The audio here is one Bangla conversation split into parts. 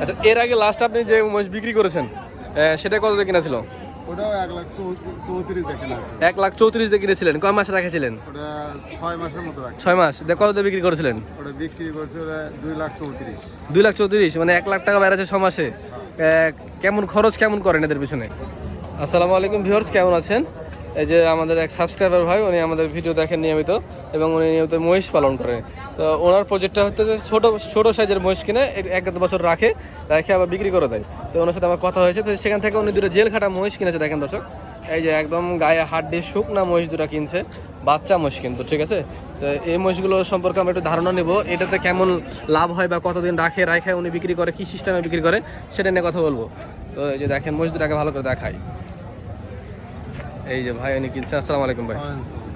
আচ্ছা এর আগে লাস্ট আপনি যে মহিষ বিক্রি করেছেন সেটা কত দিয়ে কিনা ছিল ওটাও এক লাখ চৌত্রিশ এক লাখ চৌত্রিশ দিয়ে কিনেছিলেন কয় মাসে রেখেছিলেন? ওটা ছয় মাসের মতো ছয় মাস কত দিয়ে বিক্রি করেছিলেন? ওটা বিক্রি করছে দুই লাখ চৌত্রিশ। দুই লাখ চৌত্রিশ মানে এক লাখ টাকা ছ মাসে। কেমন খরচ কেমন করেন এদের পিছনে? আসসালামু আলাইকুম ভিউয়ার্স কেমন আছেন? এই যে আমাদের এক সাবস্ক্রাইবার ভাই উনি আমাদের ভিডিও দেখেন নিয়মিত এবং উনি নিয়মিত মহিষ পালন করেন। তো ওনার প্রজেক্টটা হচ্ছে যে ছোট ছোট সাইজের মহিষ কিনে এক- বছর রাখে, রেখে আবার বিক্রি করে দেয়। তো ওনার সাথে আমার কথা হয়েছে, তো সেখান থেকে উনি দুটো জেল খাটা মহিষ কিনেছে, দেখেন দর্শক। এই যে একদম গায়ে হাড্ডি শুকনা মহিষ দুটো কিনছে, বাচ্চা মহিষ কিন্তু, ঠিক আছে? তো এই মহিষগুলো সম্পর্কে আমরা একটু ধারণা নেব, এটাতে কেমন লাভ হয় বা কতদিন রাখে রাখে উনি বিক্রি করে, কি সিস্টেমে বিক্রি করে, সেটা নিয়ে কথা বলব। তো এই যে দেখেন মহিষ দুটাকে ভালো করে দেখাই। এই যে ভাই, উনি কিনছে। আসসালামু আলাইকুম ভাই।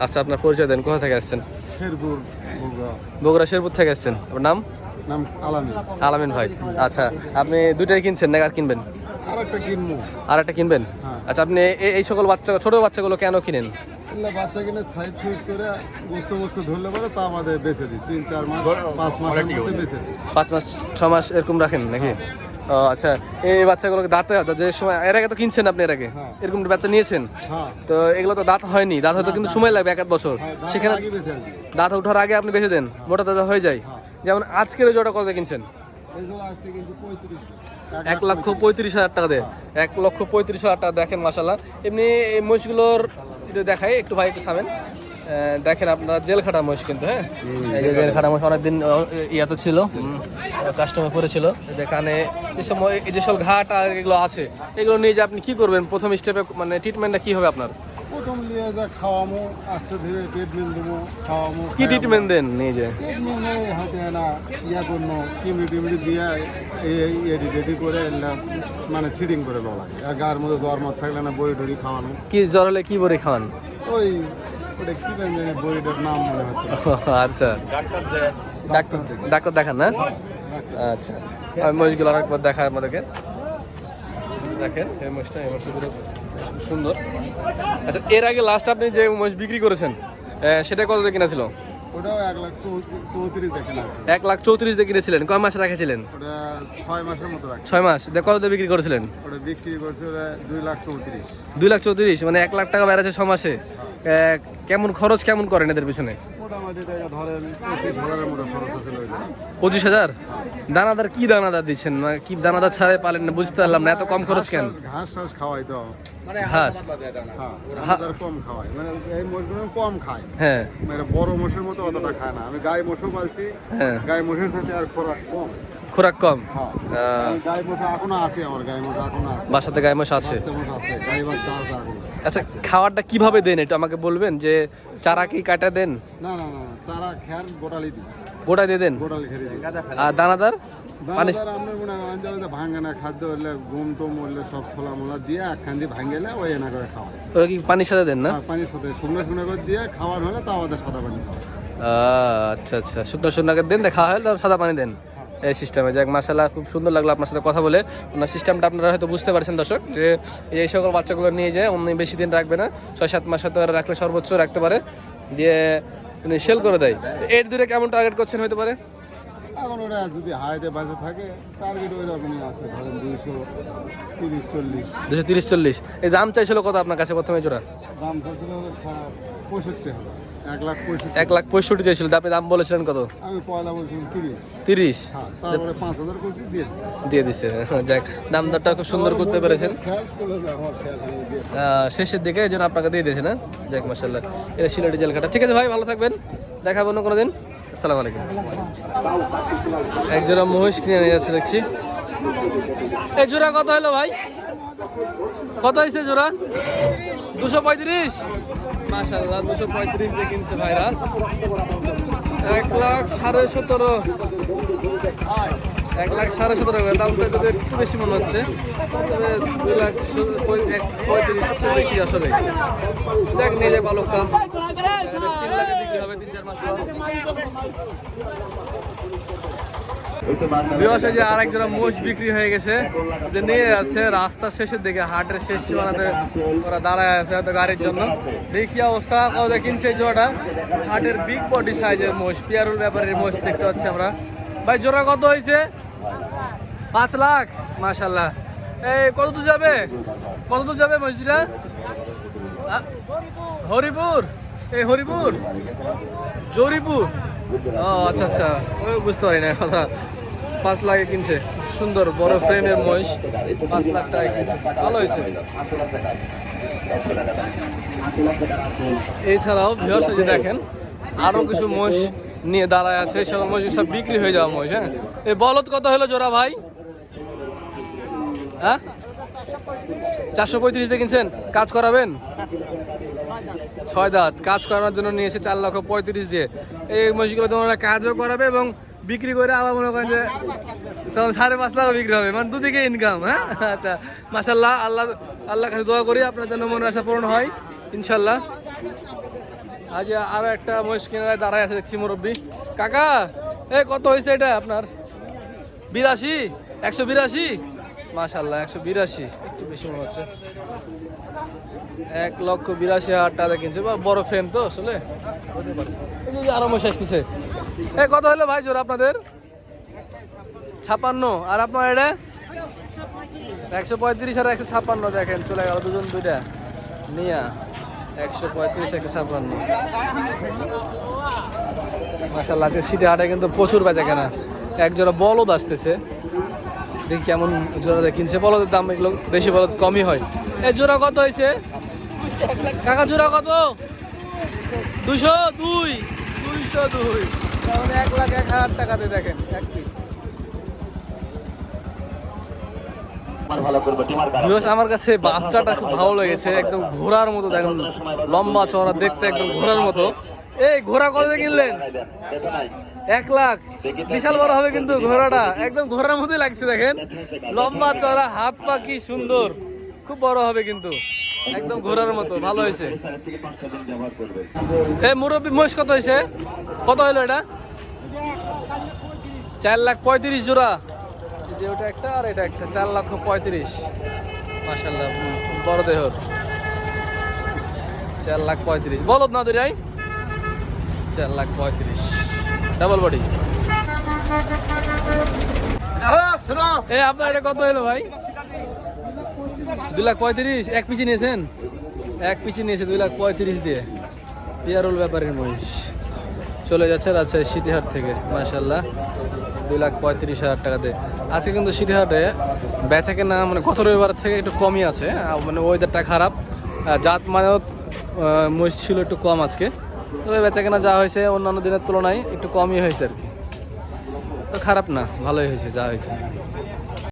আচ্ছা আপনার পরিচয় দেন কোথা থেকে আসছেন? শেরপুর বগুড়া। বগুড়া শেরপুর থেকে আসছেন। আপনার নাম? নাম আলামী আলামিন ভাই। আচ্ছা আপনি দুইটাই কিনছেন না আর কিনবেন? আর একটা কিনবো। আর একটা কিনবেন? হ্যাঁ। আচ্ছা আপনি এ- এই সকল বাচ্চা ছোট বাচ্চাগুলো কেন কিনেন? বাচ্চা কিনে সাইজ সুইজ করে গোস্ত মোস্ত ধরলে পরে তা আমাদের বেঁচে দিই। তিন চার মাস পাঁচ মাসের মধ্যে বেঁচে দিই। পাঁচ মাস ছ মাস এরকম রাখেন নাকি? ও আচ্ছা এই বাচ্চাগুলোকে দাঁতে যে সময় এর আগে তো কিনছেন আপনি এর আগে? হ্যাঁ। এরকম বাচ্চা নিয়েছেন? হ্যাঁ। তো এগুলো তো দাঁত হয়নি দাঁত হয়তো কিন্তু সময় লাগবে এক আধ বছর। হ্যাঁ সেখানে দাঁত ওঠার আগে আপনি বেঁচে দেন মোটা দাদা হয়ে যায়। যেমন আজকের ওই জোড়া কত কিনছেন? এক লক্ষ পঁয়ত্রিশ। হাজার টাকা দেয়। এক লক্ষ পঁয়ত্রিশ হাজার টাকা দেখেন মাসাল্লাহ এমনি এই মহিষগুলোর দেখাই একটু ভাই একটু সামেন আহ, দেখেন আপনারা জেল খাটা মহিষ কিন্তু হ্যাঁ? এই যে জেল খাটা। মহিষ অনেকদিন ইয়া তো ছিল কাস্টমার পড়েছিল। এই যে কানে যে সময় এই যে সব ঘাট আর এগুলো আছে এগুলো নিয়ে যে আপনি কি করবেন? প্রথম স্টেপে মানে ট্রিটমেন্টটা কি হবে আপনার? প্রথম নিয়ে যা খাওয়ামো আস্তে ধীরে ট্রিটমেন্ট দেবো খাওয়ামো কি ট্রিটমেন্ট দেন নিয়ে যে? ট্রিটমেন্ট হাতে না ইয়া করল কিমড়ি টিমড়ি দিয়ে এই এডি রেডি করে এলাম মানে ছিডিং করে লাগে। আর গায়ের মধ্যে জ্বর মত থাকলে না বড়ি টড়ি খাওয়ানো। কি জ্বর হলে কি বড়ি খাওয়ান? ওই ওটা কি জানি জানি নাম মনে হচ্ছে আচ্ছা। ডাক্তার ডাক্তার দেখান না আচ্ছা। আমি মহিষগুলো আরেকবার দেখায় আমাদেরকে। দেখেন এই মহিষটা এই মহিষগুলো সুন্দর। আচ্ছা এর আগে লাস্ট আপনি যে মহিষ বিক্রি করেছেন সেটা কত দিয়ে কিনেছিল? ওটাও এক লাখ চৌত্রিশ এক লাখ চৌত্রিশ দিয়ে কিনেছিলেন। কয় মাসে রেখেছিলেন? ওটা ছয় মাসের মতো রাখছে। ছয় মাস। কত দিয়ে বিক্রি করেছিলেন? ওটা বিক্রি করছে ওরা দুই লাখ চৌত্রিশ। দুই লাখ চৌত্রিশ মানে এক লাখ টাকা বেড়েছে ছ মাসে। কেমন খরচ কেমন করেন এদের পিছনে? মোটামুটি এটা ধরেন পঁচিশ হাজার? দানাদার কি দানাদার দিচ্ছেন? মানে কি দানাদার ছাড়াই পালেন না বুঝতে পারলাম না এত কম খরচ কেন? ঘাস টাস খাওয়াই তো। হাঁস হ্যাঁ কম খাওয়াই। মানে এই মোষগুলো কম খায়। হ্যাঁ। মানে বড় মোষের মতো অতটা খায় না। আমি গাই মোষও পালছি হ্যাঁ। গাই মোষের সাথে আর খোরাক কম। খোরাক কম? হ্যাঁ। বাসাতে গায়ে মাস আছে আচ্ছা খাবারটা কীভাবে দেন একটু আমাকে বলবেন? যে চারা কি কাটা দেন? না না না চারা গোটালি দিই। গোটা দিয়ে দেন? আর দানাদার? পানি মনে হয় খাদ্য হলে গম টম হলে সব ছোলা মোলা দিয়ে একখান দিয়ে ভাঙেলে ওই এনা করে খাওয়াই ওরা কি পানির সাথে দেন না? পানির সাথে। শুকনো শুকনো করে দিয়ে খাওয়ার হলে তাও আমাদের সাদা পানি আচ্ছা আচ্ছা। শুকনো শুকনো করে দেন খাওয়া হয় তারপর সাদা পানি দেন। এই সিস্টেমে। যাক মাসাল্লাহ খুব সুন্দর লাগল আপনার সাথে কথা বলে। ওনার সিস্টেমটা আপনারা হয়তো বুঝতে পারছেন দর্শক যে এই সকল বাচ্চাগুলো নিয়ে যায় অমনি বেশি দিন রাখবে না ছয় সাত মাস হয়তো রাখলে সর্বোচ্চ রাখতে পারে। দিয়ে উনি সেল করে দেয়। এর দূরে কেমন টার্গেট করছেন হতে পারে? এখন ওরা যদি হাইতে বাঁচে থাকে টার্গেট ওই রকমই আছে ধরেন দুইশো তিরিশ চল্লিশ। দুশো তিরিশ চল্লিশ। এই দাম চাইছিল কত আপনার কাছে প্রথমে জোড়া? দাম সারা পঁয়ষট্টি হাজার। এক লাখ পঁয়ষট্টি। চাইছিল। আপনি দাম বলেছিলেন কত? আমি পয়লা বলছিলাম তিরিশ। তিরিশ? হ্যাঁ তারপরে পাঁচ হাজার করছি দিয়ে দিয়ে দিছে। যাক দাম দরটা খুব সুন্দর করতে পেরেছেন। শেষের দিকে এই জন্য আপনাকে দিয়ে দিয়েছে না? যাক মাসাল্লাহ এটা সিলেটি জেল কাটা। ঠিক আছে ভাই ভালো থাকবেন। দেখাবো অন্য কোনো দিন। আসসালামু আলাইকুম। এক জোড়া মহিষ কিনে নিয়ে যাচ্ছে দেখছি। এই জোড়া কত হলো ভাই? কত হয়েছে জোড়া? দুশো পঁয়ত্রিশ? মাসাল্লাহ দুশো পঁয়ত্রিশ দিয়ে কিনছে ভাইরা। এক লাখ সাড়ে সতেরো। এক লাখ সাড়ে সতেরো করে দামটা যদি একটু বেশি মনে হচ্ছে। তবে দুই লাখ এক পঁয়ত্রিশ সবচেয়ে বেশি আসলে। দেখ নিয়ে যায় বালকটা তিন লাখে বিক্রি হবে, তিন চার মাস যে আরেক জোড়া মোষ বিক্রি হয়ে গেছে, যে নিয়ে যাচ্ছে রাস্তার শেষের দিকে, হাটের শেষ সীমানাতে ওরা দাঁড়ায় আছে হয়তো গাড়ির জন্য। দেখি অবস্থা, কত কিনছে জোড়াটা। হাটের বিগ বডি সাইজের মোষ, পিয়ারুর ব্যাপারের মোষ দেখতে পাচ্ছি আমরা। ভাই, জোড়া কত হয়েছে? পাঁচ লাখ মাশাল্লাহ এই, কত দূর যাবে? কত দূর যাবে মসজিদটা? আ? হরিপুর? এই হরিপুর? জরিপুর? ও আচ্ছা আচ্ছা। ওই বুঝতে পারি না কথা। পাঁচ লাখে কিনছে। সুন্দর, বড় ফ্রেমের মহিষ। পাঁচ লাখ টাকা কিনছে। ভালো হয়েছে। এছাড়াও ভিউয়ার্স এই যে দেখেন, আরও কিছু মহিষ নিয়ে দাঁড়ায় আছে। সব মহিষ সব বিক্রি হয়ে যাওয়া মহিষ হ্যাঁ? এই বলদ কত হলো জোড়া ভাই? হ্যাঁ? চারশো পঁয়ত্রিশ দিয়ে কিনছেন? কাজ করাবেন? ছয় দাঁত। কাজ করানোর জন্য নিয়ে এসে চার লক্ষ পঁয়ত্রিশ দিয়ে। এই মহিষগুলো তোমরা কাজও করাবে এবং বিক্রি করে আবার মনে করেন যে সাড়ে পাঁচ লাখ বিক্রি হবে। মানে দুদিকে ইনকাম হ্যাঁ? আচ্ছা মাসাল্লাহ আল্লাহ আল্লাহ কাছে দোয়া করি আপনার জন্য মনে আশা পূরণ হয় ইনশাল্লাহ আজ আরও একটা মহিষ কিনারায় দাঁড়ায় আছে দেখছি মুরব্বী। কাকা, এ কত হয়েছে এটা আপনার? বিরাশি? একশো বিরাশি? মাশাল্লাহ একশো বিরাশি। একটু বেশি মনে হচ্ছে। এক লক্ষ বিরাশি হাজার টাকা কিনছে। বা বড় ফ্রেম তো, আসলে। আরও আসতেছে। এ, কত হলো ভাই জোর আপনাদের? ছাপান্ন আর আপনার এটা? একশো পঁয়ত্রিশ আর একশো ছাপান্ন দেখেন, চলে গেল দুজন দুইটা। নিয়া একশো পঁয়ত্রিশ, একশো ছাপান্ন মাসাল্লাহ আজকে শীতে হাটে কিন্তু প্রচুর বেচা কেনা। একজোড়া বলদ আসতেছে। দেখি কেমন জোড়া কিনছে বলদের দাম এগুলো বেশি বলদ কমই হয়। এই জোড়া কত হয়েছে? কাকা জোড়া কত? দুশো দুই। দুইশো দুই। এক লাখ এক হাজার টাকাতে দেখেন এক পিস আমার কাছে বাচ্চাটা খুব ভালো লেগেছে একদম ঘোড়ার মতো দেখেন। লম্বা চওড়া দেখতে একদম ঘোড়ার মতো। এই ঘোড়া কত কিনলেন? এক লাখ। বিশাল বড় হবে কিন্তু ঘোড়াটা। একদম ঘোড়ার মতোই লাগছে দেখেন। লম্বা চওড়া, হাত পা কি সুন্দর। খুব বড় হবে কিন্তু। একদম ঘোড়ার মতো, ভালো হয়েছে। এই মুরব্বী, মহিষ কত হয়েছে? কত হলো এটা? চার লাখ পঁয়ত্রিশ জোড়া। যে ওটা একটা আর এটা একটা, চার লক্ষ পঁয়ত্রিশ। মাসাল্লাহ বড় দেহর চার লাখ পঁয়ত্রিশ। বলদ না দুরাই? চার লাখ পঁয়ত্রিশ। ডাবল বডি আপনার এটা কত হলো ভাই? দুই লাখ পঁয়ত্রিশ এক পিছি নিয়েছেন? এক পিছি নিয়েছে দুই লাখ পঁয়ত্রিশ দিয়ে। পিয়ারুল ব্যাপারীর মহিষ। চলে যাচ্ছে রাজশাহী সিটিহাট থেকে মাশাল্লাহ দুই লাখ পঁয়ত্রিশ হাজার টাকাতে আজকে কিন্তু সিটিহাটে বেচা কেনা মানে গত রবিবার থেকে একটু কমই আছে। মানে ওয়েদারটা খারাপ। জাত আহ, মহিষ ছিল একটু কম আজকে। তবে বেচা কেনা যা হয়েছে অন্যান্য দিনের তুলনায় একটু কমই হয়েছে আর কি। তো খারাপ না, ভালোই হয়েছে, যা হয়েছে।